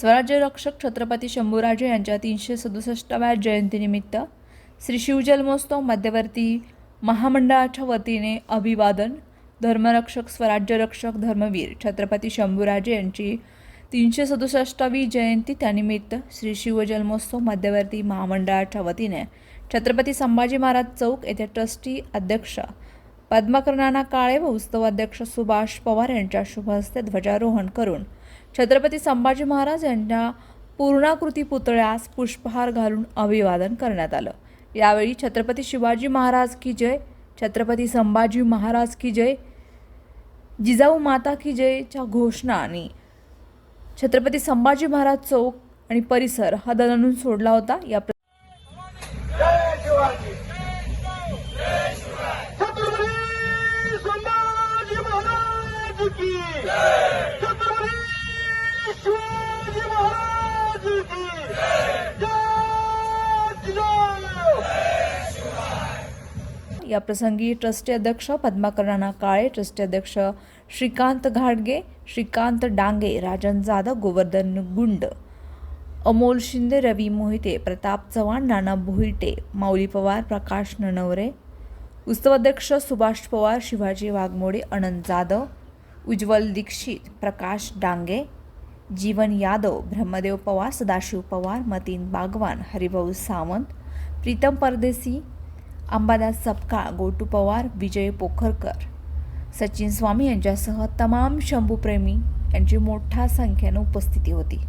स्वराज्य रक्षक छत्रपती शंभूराजे यांच्या तीनशे सदुसष्टाव्या जयंतीनिमित्त श्री शिवजन्मोत्सव मध्यवर्ती महामंडळाच्या वतीने अभिवादन. धर्मरक्षक स्वराज्य रक्षक धर्मवीर छत्रपती शंभूराजे यांची तीनशे सदुसष्टावी जयंती त्यानिमित्त श्री शिवजन्मोत्सव मध्यवर्ती महामंडळाच्या वतीने छत्रपती संभाजी महाराज चौक येथे ट्रस्टी अध्यक्ष पद्मकर्णाना काळे व उत्सवाध्यक्ष सुभाष पवार यांच्या शुभ हस्ते ध्वजारोहण करून छत्रपती संभाजी महाराज यांच्या पूर्णाकृती पुतळ्यास पुष्पहार घालून अभिवादन करण्यात आलं. यावेळी छत्रपती शिवाजी महाराज की जय छत्रपती संभाजी महाराज की जय जिजाऊ माता की जयच्या घोषणा आणि छत्रपती संभाजी महाराज चौक आणि परिसर हा दणदणून सोडला होता. या प्र- छत्रपती संभाजी महाराज की छत्रपती शिवाजी महाराज की या प्रसंगी ट्रस्टी अध्यक्ष पद्माकरांना काळे ट्रस्टी अध्यक्ष श्रीकांत घाडगे श्रीकांत डांगे राजन जाधव गोवर्धन गुंड अमोल शिंदे रवी मोहिते प्रताप चव्हाण नाना भोईटे माऊली पवार प्रकाश ननवरे उत्सव अध्यक्ष सुभाष पवार शिवाजी वाघमोडे अनंत जाधव उज्ज्वल दीक्षित प्रकाश डांगे जीवन यादव ब्रह्मदेव पवार सदाशिव पवार मतीन बागवान हरिभाऊ सावंत प्रीतम परदेसी अंबादास सपकाळ गोटू पवार विजय पोखरकर. सचिन स्वामी यांच्यासह तमाम शंभूप्रेमी यांची मोठ्या संख्येनं उपस्थिती होती.